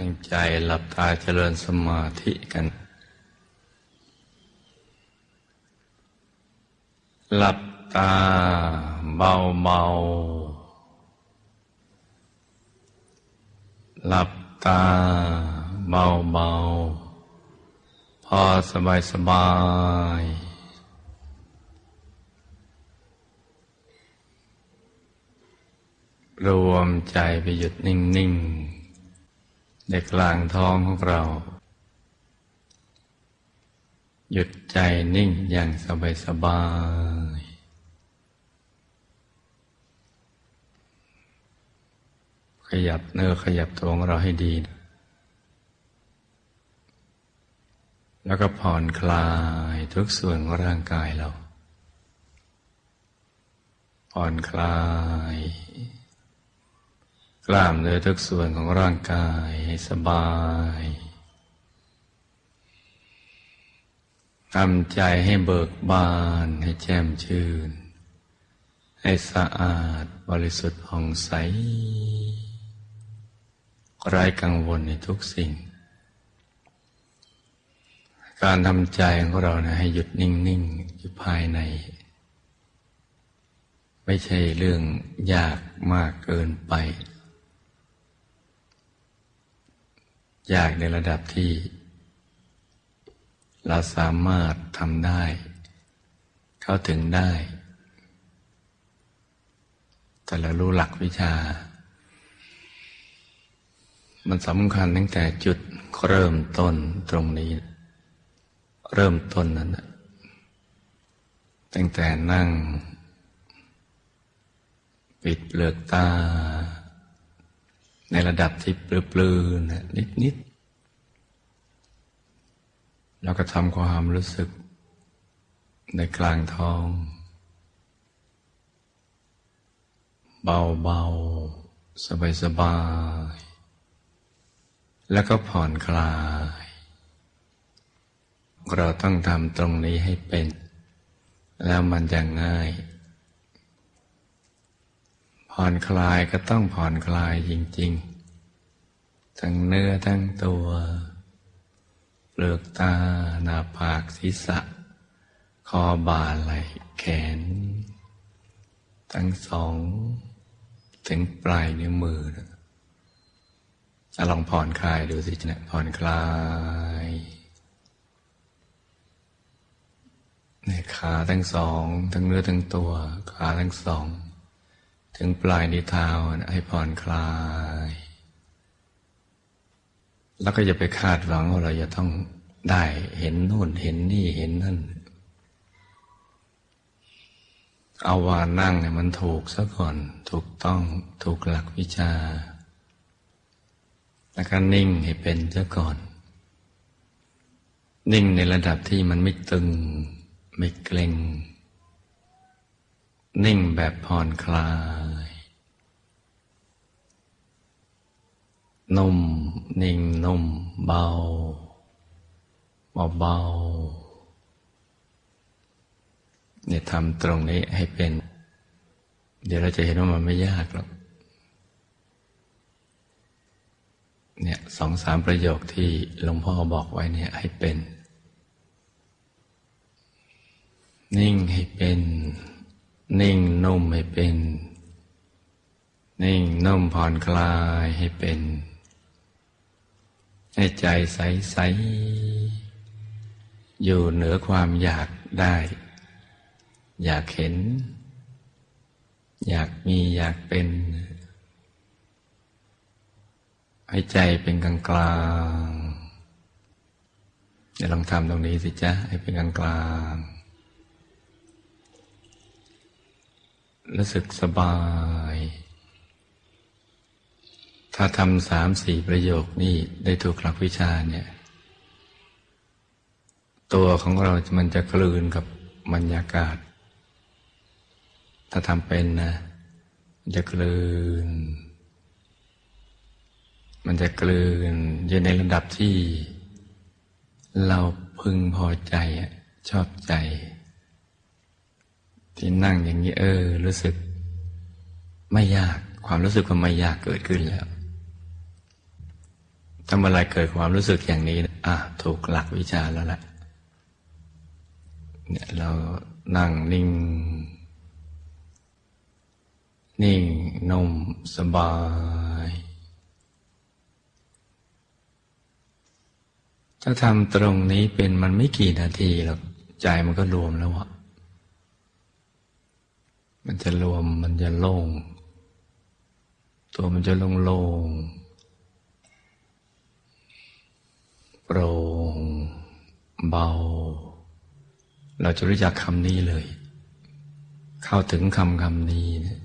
ตั้งใจหลับตาเจริญสมาธิกัน หลับตาเบาเบาหลับตาเบาเบาพอสบายสบาย รวมใจไปหยุดนิ่ง ๆ ในกลางท้องของเรา หยุดใจนิ่งอย่างสบายสบายขยับเนื้อขยับตัวของเราให้ดี แล้วก็ผ่อนคลายทุกส่วนของร่างกายเรา ผ่อนคลาย กล้ามเนื้อทุกส่วนของร่างกายให้สบายทำใจให้เบิกบาน ให้แจ่มชื่น ให้สะอาดบริสุทธิ์ผ่องใสไร้กังวลในทุกสิ่ง การทำใจของเรานะให้หยุดนิ่งๆอยู่ภายใน ไม่ใช่เรื่องยากมากเกินไป ยากในระดับที่ เราสามารถทำได้ เข้าถึงได้ แต่เรารู้หลักวิชา มันสำคัญตั้งแต่จุดเริ่มต้นตรงนี้ เริ่มต้นนั้นตั้งแต่นั่ง ปิดเปลือกตา ในระดับที่ปลือๆนะนิดๆแล้วก็ทำความรู้สึก ในกลางท้อง เบาๆ สบายๆ แล้วก็ผ่อนคลาย เราต้องทำตรงนี้ให้เป็น แล้วมันจะง่าย ผ่อนคลายก็ต้องผ่อนคลายจริง ๆ ทั้งเนื้อทั้งตัวเปลือกตา หน้าผากศีรษะ คอบ่าไหล่แขน ทั้งสองถึงปลายนิ้วมือนะลองผ่อนคลายดูสิจะผ่อนคลายในขาทั้งสอง ทั้งเนื้อทั้งตัว ขาทั้งสอง ถึงปลายนิ้วเท้าให้ผ่อนคลาย แล้วก็อย่าไปคาดหวังว่าเราจะต้องได้เห็นนู่นเห็นนี่เห็นนั่น เอาว่านั่งเนี่ยมันถูกซะก่อน ถูกต้องถูกหลักวิชา แล้วก็นิ่งให้เป็นซะก่อน นิ่งในระดับที่มันไม่ตึง ไม่เกร็ง นิ่งแบบผ่อนคลาย นุ่ม นิ่งนุ่ม เบาเบาเบาเนี่ยทำตรงนี้ให้เป็น เดี๋ยวเราจะเห็นว่ามันไม่ยากหรอกเนี่ยสองสามประโยคที่หลวงพ่อบอกไว้เนี่ยให้เป็น นิ่งให้เป็น นิ่งนุ่มให้เป็น นิ่งนุ่มผ่อนคลายให้เป็น ให้ใจใสใสอยู่เหนือความอยากได้ อยากเห็น อยากมีอยากเป็น ให้ใจเป็นกลางกลางอย่าลองทำตรงนี้สิจ๊ะ ให้เป็นกลางกลาง รู้สึกสบาย ถ้าทำสามสี่ประโยคนี้ได้ถูกหลักวิชาเนี่ย ตัวของเรา มันจะกลืนกับบรรยากาศ ถ้าทำเป็นนะ มันจะกลืน มันจะกลืนอยู่ในระดับที่เราพึงพอใจชอบใจ ที่นั่งอย่างนี้เออ รู้สึก ไม่ยากความรู้สึกว่าไม่ยากเกิดขึ้นแล้วถ้าเมื่อไรเกิดความรู้สึกอย่างนี้อะถูกหลักวิชาแล้วแหละเนี่ยเรานั่งนิ่ง นิ่งนุ่มสบาย ถ้าทำตรงนี้เป็นมันไม่กี่นาทีหรอกใจมันก็รวมแล้วอะ มันจะรวมมันจะโล่ง ตัวมันจะโล่งโล่งโปร่งเบา เราจะรู้จักคำนี้เลย เข้าถึงคำคำนี้เนี่ย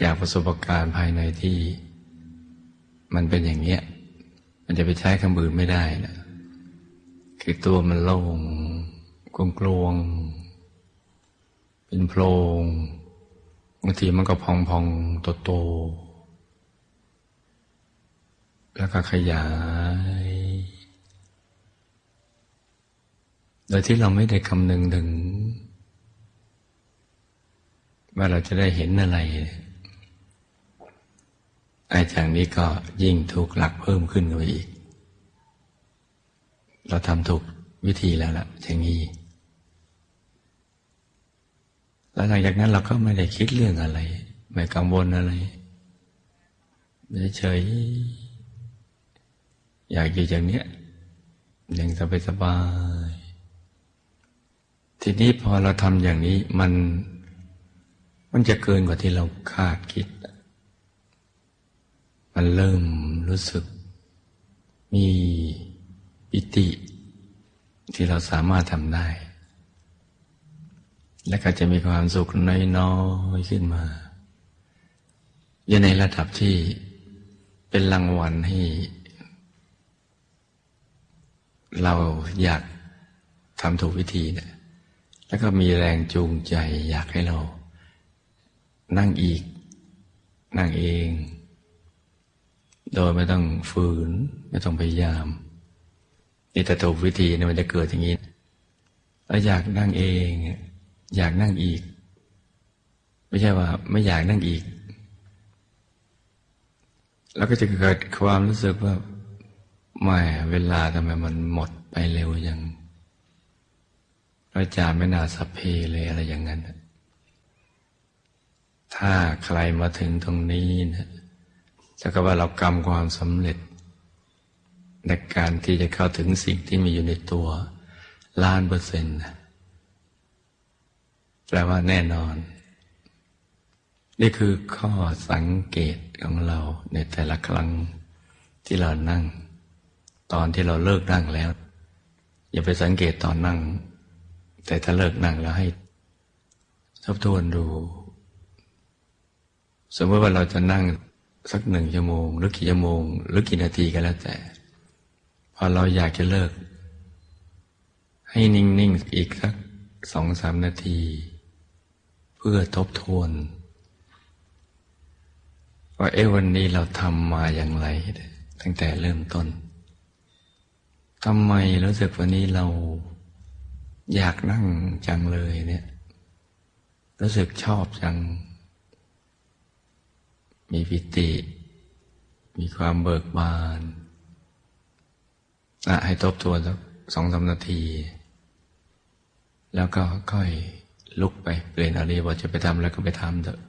จากประสบการณ์ภายในที่ มันเป็นอย่างเนี้ย มันจะไปใช้คำอื่นไม่ได้นะคือตัวมันโล่งกลวงกลวง เป็นโพรงบางทีมันก็พองพองโตโตแล้วก็ขยาย โดยที่เราไม่ได้คำนึงถึง ว่าเราจะได้เห็นอะไรไอ้จากนี้ก็ยิ่งถูกหลักเพิ่มขึ้นไปอีก เราทำถูกวิธีแล้วล่ะอย่างนี้ แล้วหลังจากนั้นเราก็ไม่ได้คิดเรื่องอะไร ไม่กังวลอะไรเฉยอยากอยู่อย่างเนี้ยอย่างสบายสบาย ทีนี้พอเราทำอย่างนี้มัน มันจะเกินกว่าที่เราคาดคิด มันเริ่มรู้สึก มีปิติ ที่เราสามารถทำได้ และก็จะมีความสุขน้อยๆขึ้นมา อยู่ในระดับที่เป็นรางวัลให้ เราอยากทำถูกวิธีเนี่ยแล้วก็มีแรงจูงใจอยากให้เรา นั่งอีก นั่งเอง โดยไม่ต้องฝืน ไม่ต้องพยายามนี่แต่ถูกวิธีเนี่ยมันจะเกิดอย่างนี้แล้วอยากนั่งเอง อยากนั่งอีก ไม่ใช่ว่าไม่อยากนั่งอีก แล้วก็จะเกิดความรู้สึกว่าไม่เวลาทำไมมันหมดไปเร็วยังพรจารไม่น่าสัพเพเลยอะไรอย่างนั้น ถ้าใครมาถึงตรงนี้นะจะก็ว่าเรากรรมความสำเร็จ ในการที่จะเข้าถึงสิ่งที่มีอยู่ในตัวล้านเปอร์เซ็นต์ แปลว่าแน่นอน นี่คือข้อสังเกตของเราในแต่ละครั้งที่เรานั่ง ตอนที่เราเลิกนั่งแล้ว อย่าไปสังเกตตอนนั่ง แต่ถ้าเลิกนั่งแล้วให้ทบทวนดู สมมติว่าเราจะนั่งสักหนึ่งชั่วโมง หรือกี่ชั่วโมง หรือกี่นาทีก็แล้วแต่ พอเราอยากจะเลิก ให้นิ่ง ๆ อีกสักสองสามนาที เพื่อทบทวน ว่าเอวันนี้เราทำมาอย่างไร ตั้งแต่เริ่มต้นทำไมรู้สึกวันนี้เราอยากนั่งจังเลยเนี่ย รู้สึกชอบจัง มีปิติ มีความเบิกบานอะให้ทบทวนสักสองสานาที แล้วก็ค่อย ลุกไปเปลี่ยนอรว่าจะไปทำแล้วก็ไปทำเถอะ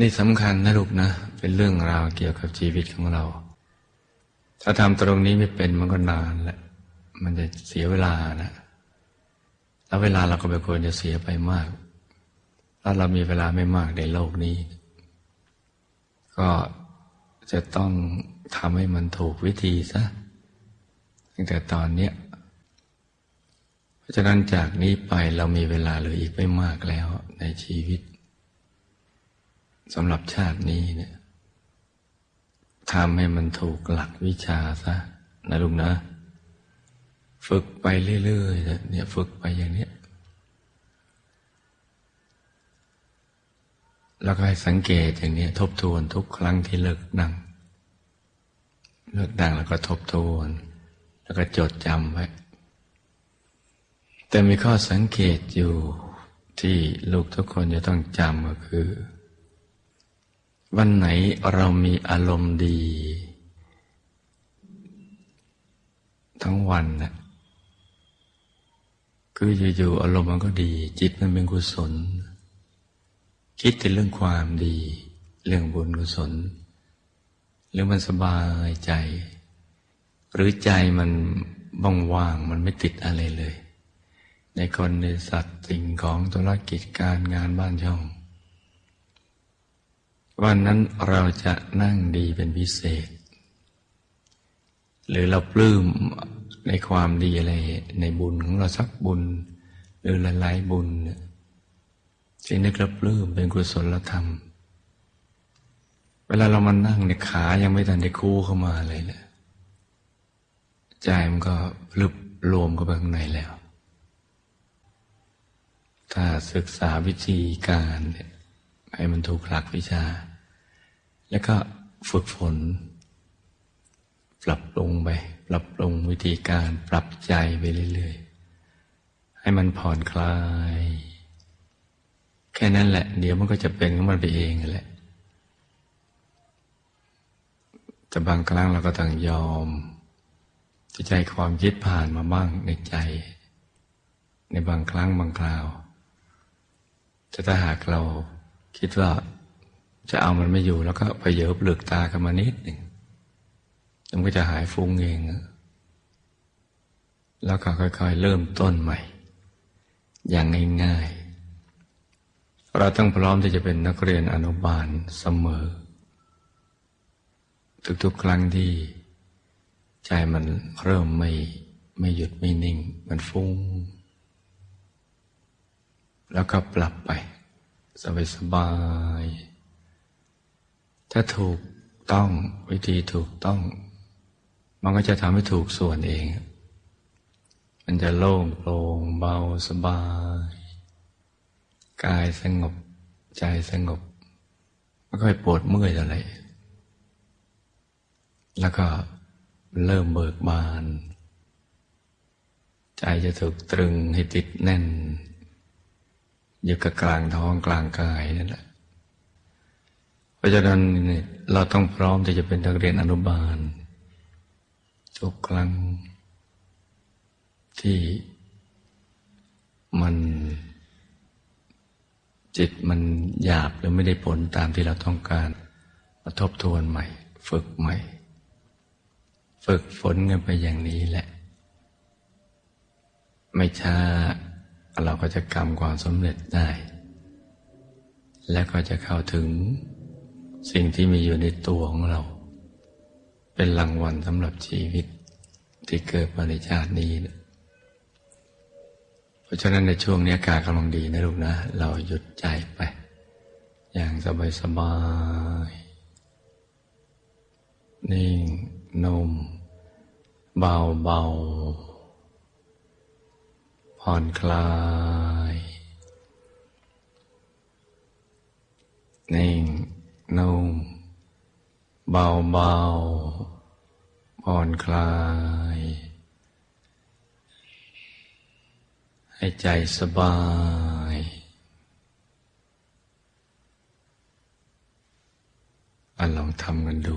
นี่สำคัญนะลูกนะ เป็นเรื่องราวเกี่ยวกับชีวิตของเรา ถ้าทำตรงนี้ไม่เป็นมันก็นานแหละมันจะเสียเวลานะแล้วเวลาเราก็ไม่ควรจะเสียไปมากถ้าเรามีเวลาไม่มากในโลกนี้ ก็จะต้องทำให้มันถูกวิธีซะตั้งแต่ตอนเนี้ย ราะฉะนั้นจากนี้ไปเรามีเวลาเหลืออีกไม่มากแล้วในชีวิตสำหรับชาตินี้เนี่ยทำให้มันถูกหลักวิชาซะนะลุงนะ ฝึกไปเรื่อยๆเนี่ยฝึกไปอย่างเนี้ยแล้วก็ให้สังเกตอย่างนี้ทบทวนทุกครั้งที่เลิกนั่ง เลิกนั่งแล้วก็ทบทวน แล้วก็จดจำไว้ แต่มีข้อสังเกตอยู่ที่ลูกทุกคนจะต้องจำก็คือ วันไหนเรามีอารมณ์ดี ทั้งวันนะคืออยู่ๆอารมณ์มันก็ดี จิตมันเป็นกุศล คิดแต่เรื่องความดี เรื่องบุญกุศล หรือมันสบายใจ หรือใจมันว่างๆมันไม่ติดอะไรเลย ในคนในสัตว์สิ่งของธุรกิจการงานบ้านช่อง วันนั้นเราจะนั่งดีเป็นพิเศษ หรือเราปลื้มในความดีอะไร ในบุญของเราสักบุญ หรือหลายๆบุญจึงนึกระปลื้มเป็นกุศลธรรม เวลาเรามานั่งในขายังไม่ทันได้คู่เข้ามาเลยเนะใจมันก็ลึบรวมเข้าไปข้างในแล้ว ถ้าศึกษาวิธีการให้มันถูกหลักวิชา แล้วก็ฝึกฝน ปรับปรุงไป ปรับปรุงวิธีการปรับใจไปเรื่อยๆ ให้มันผ่อนคลาย แค่นั้นแหละ เดี๋ยวมันก็จะเป็นของมันไปเองแหละแต่บางครั้งเราก็ต้องยอมที่ใจความคิดผ่านมาบ้างในใจ ในบางครั้งบางคราว แต่ถ้าหากเราคิดว่าจะเอามันไม่อยู่แล้วก็ไปเยอะเปลือกตากันมานิดหนึ่งมันก็จะหายฟุ้งเอง แล้วก็ค่อยๆ เริ่มต้นใหม่ อย่างง่ายๆ เราต้องพร้อมที่จะเป็นนักเรียนอนุบาลเสมอ ทุกๆ ครั้งที่ใจมันเริ่มไม่ไม่หยุดไม่นิ่ง มันฟุ้ง แล้วก็ปรับไป สบายสบาย ถ้าถูกต้องวิธีถูกต้อง มันก็จะทำให้ถูกส่วนเอง มันจะโล่งโปร่งเบาสบาย กายสงบ ใจสงบไม่ค่อยปวดเมื่อยอะไร แล้วก็เริ่มเบิกบาน ใจจะถูกตรึงให้ติดแน่น อยู่กับกลางท้องกลางกายนั่นแหละเพราะฉะนั้นเราต้องพร้อมที่จะเป็นนักเรียนอนุบาล ทุกครั้งที่มันจิตมันหยาบหรือไม่ได้ผลตามที่เราต้องการมาทบทวนใหม่ ฝึกใหม่ ฝึกฝนกันไปอย่างนี้แหละ ไม่ช้า เราก็จะกำความสำเร็จได้ และก็จะเข้าถึงสิ่งที่มีอยู่ในตัวของเรา เป็นรางวัลสำหรับชีวิตที่เกิดมาในชาตินี้นะเพราะฉะนั้นในช่วงนี้อากาศกำลังดีนะลูกนะ เราหยุดใจไป อย่างสบายสบายนิ่งนุ่มเบาเบา ผ่อนคลาย นิ่ง นุ่ม เบาเบาผ่อนคลาย ให้ใจสบาย อันลองทำกันดู